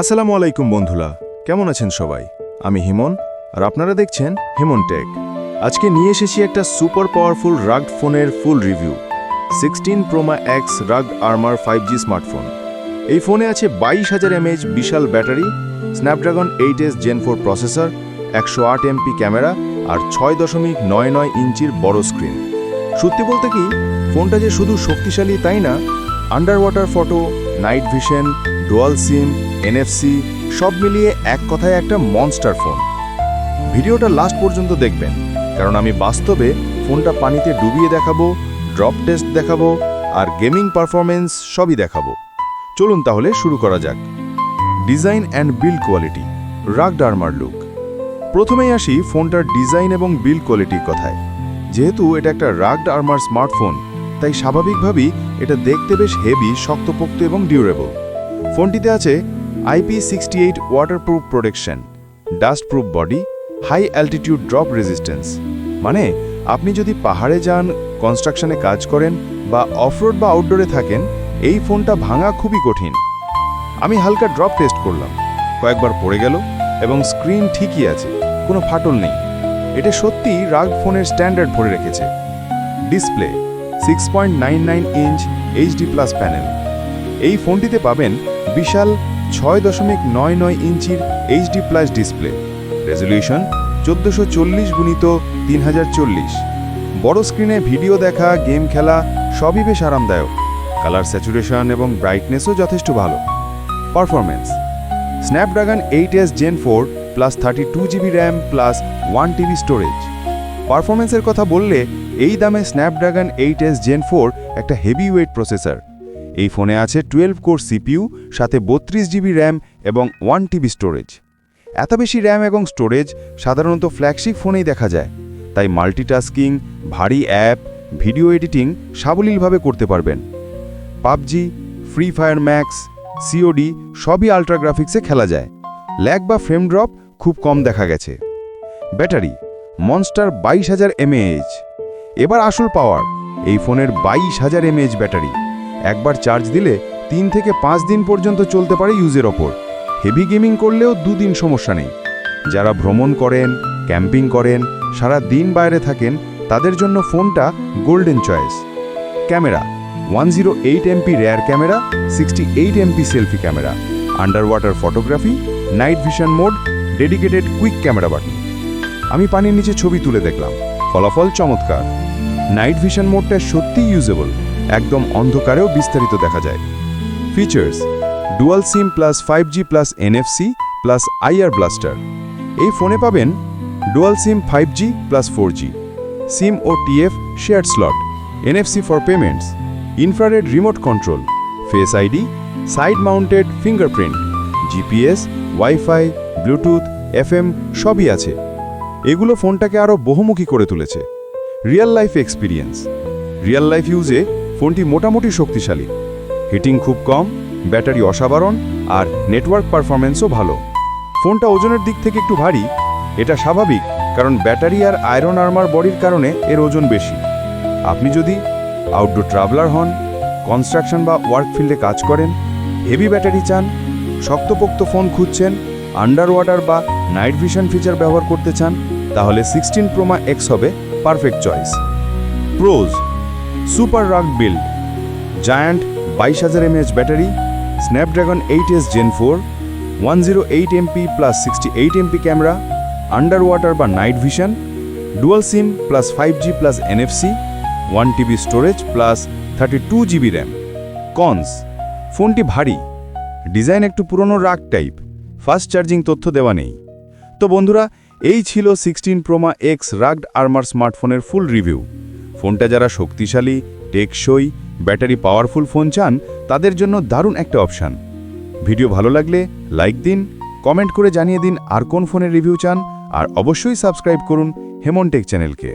আসসালামু আলাইকুম বন্ধুরা, কেমন আছেন সবাই? আমি হিমন, আর আপনারা দেখছেন হিমন টেক। আজকে নিয়ে এসেছি একটা সুপার পাওয়ারফুল রাগড ফোনের full review, sixteen Proma X rugged armour five G smartphone. এই ফোনে আছে বাইশ হাজার এমএইচ বিশাল battery, Snapdragon eight S Gen four processor, একশো আট এমপি ক্যামেরা, আর ছয় দশমিক নয় নয় ইঞ্চির বড় স্ক্রিন। সত্যি বলতে কি, ফোনটা যে শুধু শক্তিশালী তাই না under water photo, night vision, dual SIM NFC সব মিলিয়ে এক কথায় একটা মনস্টার ফোন ভিডিওটা লাস্ট পর্যন্ত দেখবেন, কারণ আমি বাস্তবে ফোনটা পানিতে ডুবিয়ে দেখাবো ড্রপ টেস্ট দেখাবো, আর গেমিং পারফরমেন্স সবই দেখাবো। চলুন তাহলে শুরু করা যাক। Design and build quality rugged armour look প্রথমেই আসি ফোনটার ডিজাইন এবং বিল্ড কোয়ালিটির কথায়। যেহেতু এটা একটা রাগড আর্মার স্মার্টফোন তাই স্বাভাবিকভাবেই এটা দেখতে বেশ হেভি শক্তপোক্ত এবং ডিউরেবল ফোনটিতে আছে IP sixty eight waterproof protection dustproof body high altitude drop resistance মানে আপনি যদি পাহাড়ে যান কনস্ট্রাকশনে কাজ করেন বা অফরোড বা আউটডোরে থাকেন, এই ফোনটা ভাঙা খুবই কঠিন। আমি হালকা ড্রপ টেস্ট করলাম। কয়েকবার পড়ে গেল এবং স্ক্রিন ঠিকই আছে, কোনো ফাটল নেই। এটা সত্যি রাগ ফোনের স্ট্যান্ডার্ড ভরে রেখেছে। Display six point nine nine inch HD plus panel এই ফোনটিতে পাবেন বিশাল ছয় দশমিক নয় নয় ইঞ্চির এইচডি প্লাস ডিসপ্লে রেজলিউশন চোদ্দোশো চল্লিশ গুণিত তিন হাজার চল্লিশ। বড় স্ক্রিনে ভিডিও দেখা গেম খেলা, সবই বেশ আরামদায়ক। কালার স্যাচুরেশন এবং ব্রাইটনেসও যথেষ্ট ভালো। Performance Snapdragon eight S Gen four plus thirty two GB RAM plus one TB storage পারফরমেন্সের কথা বললে এই দামে Snapdragon eight S Gen four একটা হেভি ওয়েট প্রসেসর এই ফোনে আছে টুয়েলভ কোর সিপিইউ, সাথে বত্রিশ জিবি র্যাম এবং ওয়ান টিবি স্টোরেজ। এত বেশি র্যাম এবং স্টোরেজ সাধারণত ফ্ল্যাগশিপ ফোনেই দেখা যায়। তাই মাল্টিটাস্কিং, ভারী অ্যাপ, ভিডিও এডিটিং সাবলীলভাবে করতে পারবেন। PUBG, free fire max, COD সবই আল্ট্রা গ্রাফিক্সে খেলা যায়। ল্যাগ বা ফ্রেম ড্রপ খুব কম দেখা গেছে। ব্যাটারি, মনস্টার বাইশ হাজার এমএএইচ। এবার আসল পাওয়ার, এই ফোনের বাইশ হাজার এমএএইচ ব্যাটারি। একবার চার্জ দিলে তিন থেকে পাঁচ দিন পর্যন্ত চলতে পারে ইউজের ওপর। হেভি গেমিং করলেও দুদিন সমস্যা নেই। যারা ভ্রমণ করেন, ক্যাম্পিং করেন, সারা দিন বাইরে থাকেন, তাদের জন্য ফোনটা golden choice camera one zero eight MP rear camera sixty eight MP selfie camera under water photography night vision mode dedicated quick camera button আমি পানির নিচে ছবি তুলে দেখলাম। ফলাফল চমৎকার। নাইট ভিশন মোডটা সত্যিই ইউজেবল একদম অন্ধকারেও বিস্তারিত দেখা যায়। Features dual SIM plus five G plus NFC plus IR blaster এই ফোনে পাবেন dual SIM five G plus four G SIM O TF share slot NFC for payments infrared remote control face ID side mounted fingerprint GPS wifi Bluetooth FM সবই আছে। এগুলো ফোনটাকে আরও বহুমুখী করে তুলেছে। Real life experience real life ইউজে ফোনটি মোটামুটি শক্তিশালী। হিটিং খুব কম, ব্যাটারি অসাধারণ, আর নেটওয়ার্ক পারফরমেন্সও ভালো। ফোনটা ওজনের দিক থেকে একটু ভারী, এটা স্বাভাবিক, কারণ ব্যাটারি আর আয়রন আর্মার বডির কারণে এর ওজন বেশি। আপনি যদি আউটডোর ট্রাভেলার হন, কনস্ট্রাকশন বা ওয়ার্ক ফিল্ডে কাজ করেন, হেভি ব্যাটারি চান, শক্তপোক্ত ফোন খুঁজছেন আন্ডার ওয়াটার বা নাইট ভিশন ফিচার ব্যবহার করতে চান, তাহলে সিক্সটিন প্রোমা এক্স হবে perfect choice. Pros super rug build, giant বাইশ হাজার mAh battery, Snapdragon eight S Gen four, one zero eight MP plus sixty eight MP camera under water বা night vision, dual SIM plus five G plus NFC one TB storage plus thirty two GB RAM. Cons, ফোনটি ভারী, design একটু পুরনো রাগ type, fast charging তথ্য দেওয়া নেই। তো বন্ধুরা, এই ছিল sixteen pro max X rugged armour স্মার্টফোনের ফুল রিভিউ। ফোনটা যারা শক্তিশালী, টেকসই, ব্যাটারি পাওয়ারফুল ফোন চান, তাদের জন্য দারুণ একটা অপশান। ভিডিও ভালো লাগলে লাইক দিন, কমেন্ট করে জানিয়ে দিন আর কোন ফোনের রিভিউ চান, আর অবশ্যই সাবস্ক্রাইব করুন হেমনটেক চ্যানেলকে।